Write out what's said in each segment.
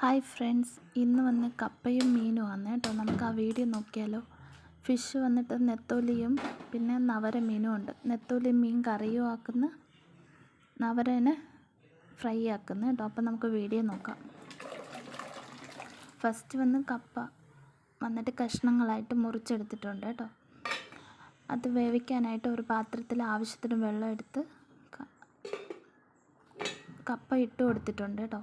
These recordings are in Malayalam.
ഹായ് ഫ്രണ്ട്സ് ഇന്ന് വന്ന് കപ്പയും മീനും ആണ് കേട്ടോ. നമുക്ക് ആ വീഡിയോ നോക്കിയാലോ? ഫിഷ് വന്നിട്ട് നെത്തോലിയും പിന്നെ നവര മീനും ഉണ്ട്. നെത്തോലി മീൻ കറിയും ആക്കുന്ന നവരനെ ഫ്രൈ ആക്കുന്നു കേട്ടോ. അപ്പം നമുക്ക് വീഡിയോ നോക്കാം. ഫസ്റ്റ് വന്ന് കപ്പ. വന്നിട്ട് കഷ്ണങ്ങളായിട്ട് മുറിച്ചെടുത്തിട്ടുണ്ട് കേട്ടോ. അത് വേവിക്കാനായിട്ട് ഒരു പാത്രത്തിൽ ആവശ്യത്തിന് വെള്ളം എടുത്ത് കപ്പ ഇട്ട് കൊടുത്തിട്ടുണ്ട് കേട്ടോ.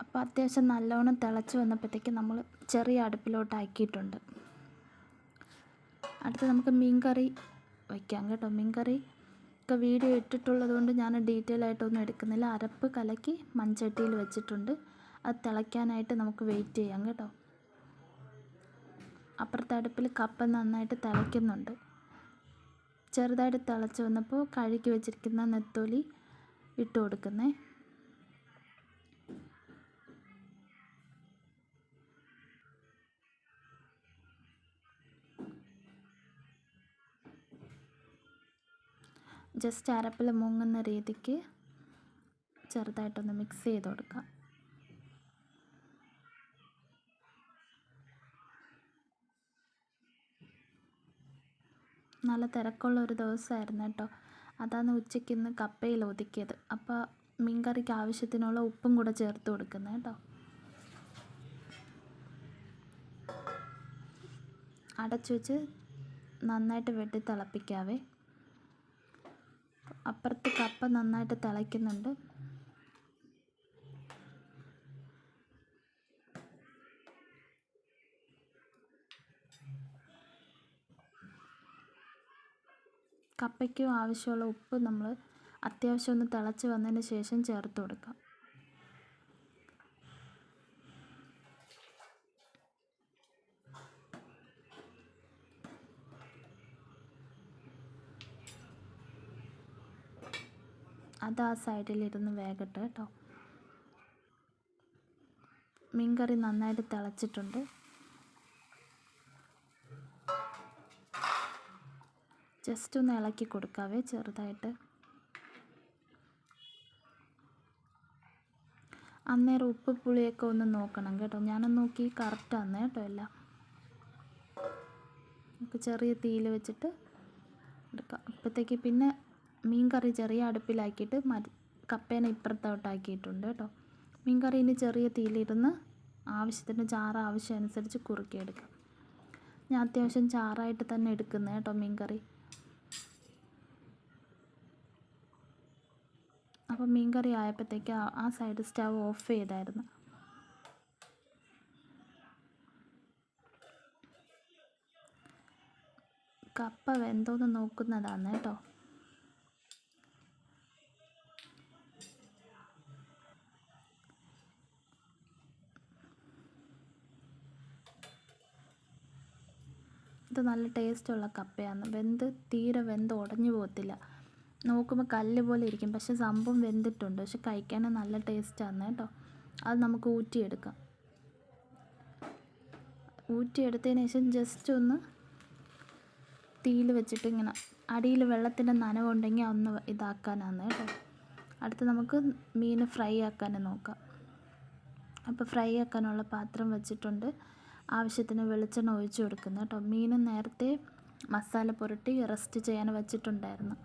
അപ്പോൾ അത്യാവശ്യം നല്ലോണം തിളച്ച് വന്നപ്പോഴത്തേക്ക് നമ്മൾ ചെറിയ അടുപ്പിലോട്ട് ആക്കിയിട്ടുണ്ട് അടുത്ത് നമുക്ക് മീൻ കറി വയ്ക്കാം കേട്ടോ. മീൻ കറി ഒക്കെ വീഡിയോ ഇട്ടിട്ടുള്ളത് കൊണ്ട് ഞാൻ ഡീറ്റെയിൽ ആയിട്ടൊന്നും എടുക്കുന്നില്ല. അരപ്പ് കലക്കി മൺചട്ടിയിൽ വെച്ചിട്ടുണ്ട്. അത് തിളയ്ക്കാനായിട്ട് നമുക്ക് വെയിറ്റ് ചെയ്യാം കേട്ടോ. അപ്പുറത്തെ അടുപ്പിൽ കപ്പ നന്നായിട്ട് തിളയ്ക്കുന്നുണ്ട്. ചെറുതായിട്ട് തിളച്ച് വന്നപ്പോൾ കഴുകി വെച്ചിരിക്കുന്ന നെത്തോലി ഇട്ട് കൊടുക്കുന്നേ. ജസ്റ്റ് അരപ്പിൽ മുങ്ങുന്ന രീതിക്ക് ചെറുതായിട്ടൊന്ന് മിക്സ് ചെയ്ത് കൊടുക്കാം. നല്ല തിരക്കുള്ള ഒരു ദിവസമായിരുന്നു കേട്ടോ. അതാണ് ഉച്ചയ്ക്ക് ഇന്ന് കപ്പയിൽ ഒതുക്കിയത്. അപ്പോൾ മീൻകറിക്ക് ആവശ്യത്തിനുള്ള ഉപ്പും കൂടെ ചേർത്ത് കൊടുക്കുന്നത് കേട്ടോ. അടച്ചു വെച്ച് നന്നായിട്ട് വെട്ടി തിളപ്പിക്കാവേ. അപ്പുറത്ത് കപ്പ നന്നായിട്ട് തിളയ്ക്കുന്നുണ്ട്. കപ്പയ്ക്കും ആവശ്യമുള്ള ഉപ്പ് നമ്മൾ അത്യാവശ്യം ഒന്ന് തിളച്ച് വന്നതിന് ശേഷം ചേർത്ത് കൊടുക്കാം. അത് ആ സൈഡിലിരുന്ന് വേകട്ടെ കേട്ടോ മീൻകറി നന്നായിട്ട് തിളച്ചിട്ടുണ്ട്. ജസ്റ്റ് ഒന്ന് ഇളക്കി കൊടുക്കാവേ ചെറുതായിട്ട്. അന്നേരം ഉപ്പ് പുളിയൊക്കെ ഒന്ന് നോക്കണം കേട്ടോ. ഞാനൊന്ന് നോക്കി കറക്റ്റ് ആണ് കേട്ടോ എല്ലാം. നമുക്ക് ചെറിയ തീയിൽ വെച്ചിട്ട് എടുക്കാം. അപ്പോഴത്തേക്ക് പിന്നെ മീൻ കറി ചെറിയ അടുപ്പിലാക്കിയിട്ട് മരി കപ്പേനെ ഇപ്പുറത്തോട്ടാക്കിയിട്ടുണ്ട് കേട്ടോ. മീൻ കറി ഇനി ചെറിയ തീയിലിരുന്ന് ആവശ്യത്തിന് ചാറ് ആവശ്യം അനുസരിച്ച് കുറുക്കിയെടുക്കാം. ഞാൻ അത്യാവശ്യം ചാറായിട്ട് തന്നെ എടുക്കുന്നത് കേട്ടോ മീൻ കറി അപ്പോൾ മീൻ കറി ആയപ്പോഴത്തേക്ക് ആ- സൈഡ് സ്റ്റവ് ഓഫ് ചെയ്തായിരുന്നു. കപ്പ വെന്തോന്ന് നോക്കുന്നതാണ് കേട്ടോ. ഇത് നല്ല ടേസ്റ്റുള്ള കപ്പയാണ്. വെന്ത് തീരെ വെന്ത് ഉടഞ്ഞു പോകത്തില്ല. നോക്കുമ്പോൾ കല്ല് പോലെ ഇരിക്കും. പക്ഷെ സംഭവം വെന്തിട്ടുണ്ട്. പക്ഷെ കഴിക്കാൻ നല്ല ടേസ്റ്റാണ് കേട്ടോ. അത് നമുക്ക് ഊറ്റിയെടുക്കാം. ഊറ്റിയെടുത്തതിന് ശേഷം ജസ്റ്റ് ഒന്ന് തീയിൽ വെച്ചിട്ട് ഇങ്ങനെ അടിയിൽ വെള്ളത്തിന്റെ നനവുണ്ടെങ്കിൽ ഒന്ന് ഇതാക്കാനാണ് കേട്ടോ. അടുത്ത് നമുക്ക് മീൻ ഫ്രൈ ആക്കാൻ നോക്കാം. അപ്പോൾ ഫ്രൈ ആക്കാനുള്ള പാത്രം വെച്ചിട്ടുണ്ട്. ആവശ്യത്തിന് വെളിച്ചെണ്ണ ഒഴിച്ച് കൊടുക്കുന്നത് കേട്ടോ. മീൻ നേരത്തെ മസാല പുരട്ടി റെസ്റ്റ് ചെയ്യാൻ വെച്ചിട്ടുണ്ടായിരുന്നു.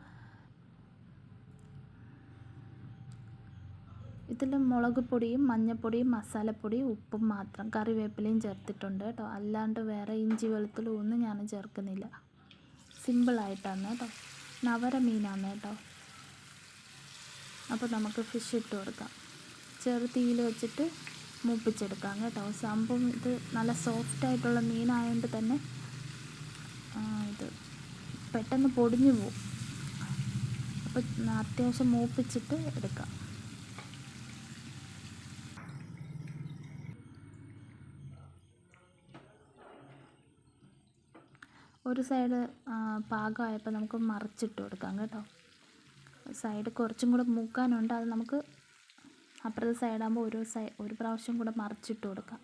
ഇതിൽ മുളക് പൊടിയും മഞ്ഞൾപ്പൊടിയും മസാലപ്പൊടിയും ഉപ്പും മാത്രം കറിവേപ്പിലയും ചേർത്തിട്ടുണ്ട് കേട്ടോ. അല്ലാണ്ട് വേറെ ഇഞ്ചി വെളുത്തുള്ളി ഒന്നും ഞാൻ ചേർക്കുന്നില്ല. സിമ്പിളായിട്ടാണ് കേട്ടോ. നവര മീനാണ് കേട്ടോ. അപ്പോൾ നമുക്ക് ഫിഷ് ഇട്ട് കൊടുക്കാം. ചെറു തീയിൽ വെച്ചിട്ട് മൂപ്പിച്ചെടുക്കാം കേട്ടോ. സംഭവം ഇത് നല്ല സോഫ്റ്റ് ആയിട്ടുള്ള മീനായതുകൊണ്ട് തന്നെ ഇത് പെട്ടെന്ന് പൊടിഞ്ഞു പോകും അപ്പോൾ അത്യാവശ്യം മൂപ്പിച്ചിട്ട് എടുക്കാം. ഒരു സൈഡ് പാകമായപ്പോൾ നമുക്ക് മറിച്ചിട്ട് കൊടുക്കാം കേട്ടോ. സൈഡ് കുറച്ചും കൂടെ മൂക്കാനുണ്ട്. അത് നമുക്ക് അപ്പുറത്തെ സൈഡാകുമ്പോൾ ഒരു സൈ ഒരു പ്രാവശ്യം കൂടെ മറിച്ചിട്ട് കൊടുക്കാം.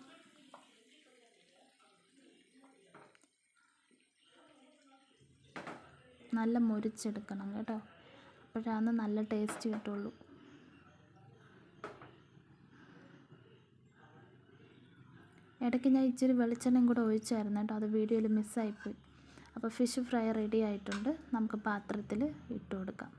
നല്ല മുരിച്ചെടുക്കണം കേട്ടോ. അപ്പോഴാണ് നല്ല ടേസ്റ്റ് കിട്ടുള്ളൂ. ഇടയ്ക്ക് ഞാൻ ഇച്ചിരി വെളിച്ചെണ്ണയും കൂടെ ഒഴിച്ചായിരുന്നു കേട്ടോ. അത് വീഡിയോയിൽ മിസ്സായിപ്പോയി. അപ്പോൾ ഫിഷ് ഫ്രൈ റെഡി ആയിട്ടുണ്ട്. നമുക്ക് പാത്രത്തിൽ ഇട്ട് കൊടുക്കാം.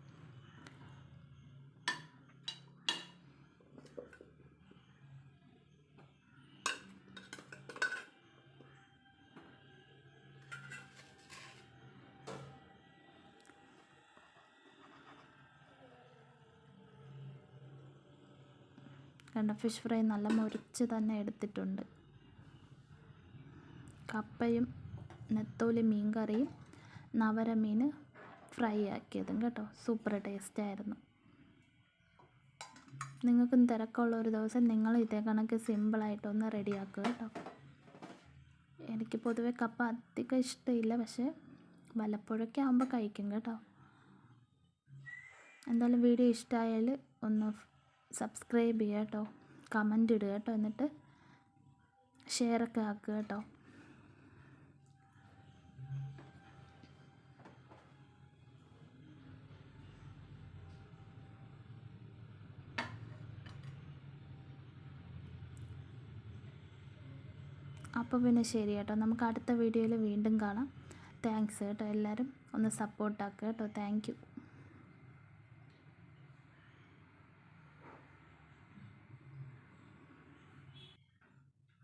കണ്ട ഫിഷ് ഫ്രൈ നല്ല മുരിച്ച് തന്നെ എടുത്തിട്ടുണ്ട്. കപ്പയും നെത്തോലി മീൻ കറിയും നവര മീൻ ഫ്രൈ ആക്കിയതും കേട്ടോ. സൂപ്പർ ടേസ്റ്റ് ആയിരുന്നു. നിങ്ങൾക്കും തിരക്കുള്ള ഒരു ദിവസം നിങ്ങൾ ഇതേ കണക്ക് സിമ്പിളായിട്ടൊന്ന് റെഡിയാക്കുക കേട്ടോ. എനിക്ക് പൊതുവെ കപ്പ അധികം ഇഷ്ടമില്ല പക്ഷേ വല്ലപ്പോഴൊക്കെ ആകുമ്പോൾ കഴിക്കും കേട്ടോ. എന്തായാലും വീഡിയോ ഇഷ്ടമായാൽ ഒന്ന് സബ്സ്ക്രൈബ് ചെയ്യുക കേട്ടോ. കമന്റ് ഇടുക കേട്ടോ. എന്നിട്ട് ഷെയറൊക്കെ ആക്കുക കേട്ടോ. അപ്പോൾ പിന്നെ ശരി കേട്ടോ. നമുക്ക് അടുത്ത വീഡിയോയിൽ വീണ്ടും കാണാം. താങ്ക്സ് കേട്ടോ എല്ലാവരും. ഒന്ന് സപ്പോർട്ടാക്കുക കേട്ടോ. Thank you.